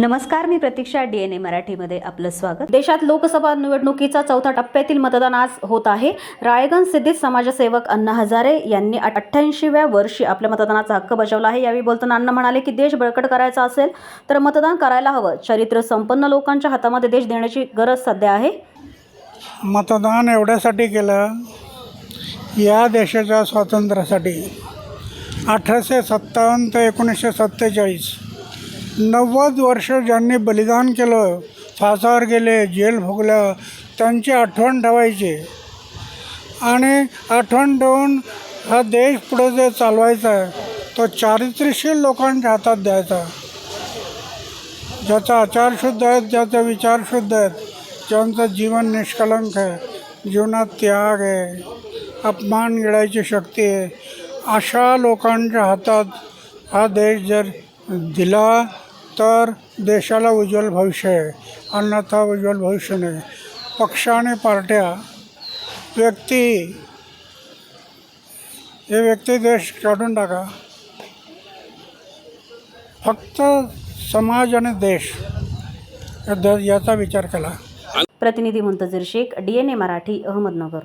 नमस्कार मी प्रतीक्षा D N ए मराठीमध्ये आपलं स्वागत. देशात लोकसभा निवडणुकीचा चौथ्या टप्प्यातील मतदान आज होत आहे. रायगंज सिद्धीत समाजसेवक अण्णा हजारे यांनी अठ्ठ्याऐंशीव्या वर्षी आपल्या मतदानाचा हक्क बजावला आहे. यावेळी बोलताना अण्णा म्हणाले की देश बळकट करायचा असेल तर मतदान करायला हवं. चरित्र संपन्न लोकांच्या हातामध्ये देश देण्याची गरज सध्या आहे. मतदान एवढ्यासाठी केलं या देशाच्या स्वातंत्र्यासाठी अठराशे सत्तावन्न ते एकोणीसशे सत्तेचाळीस नव्वद वर्ष ज्यांनी बलिदान केलं फासावर गेले जेल भोगलं त्यांची आठवण ठेवायची. आणि आठवण ठेवून हा देश पुढे जे चालवायचा आहे तो चारित्र्यशील लोकांच्या हातात द्यायचा. ज्याचा आचार शुद्ध आहेत ज्याचा विचार शुद्ध आहेत ज्यांचं जीवन निष्कलंक आहे जीवनात त्याग आहे अपमान गिळायची शक्ती आहे अशा लोकांच्या हातात हा देश जर दिला तर देशाला उज्ज्वल भविष्य आहे. अन्यथा उज्ज्वल भविष्य नाही. पक्ष आणि पार्ट्या व्यक्ती हे व्यक्ती देश काढून टाका. फक्त समाज आणि देश याचा विचार केला प्रतिनिधी Muntazir Shaikh D N A Marathi Ahmednagar.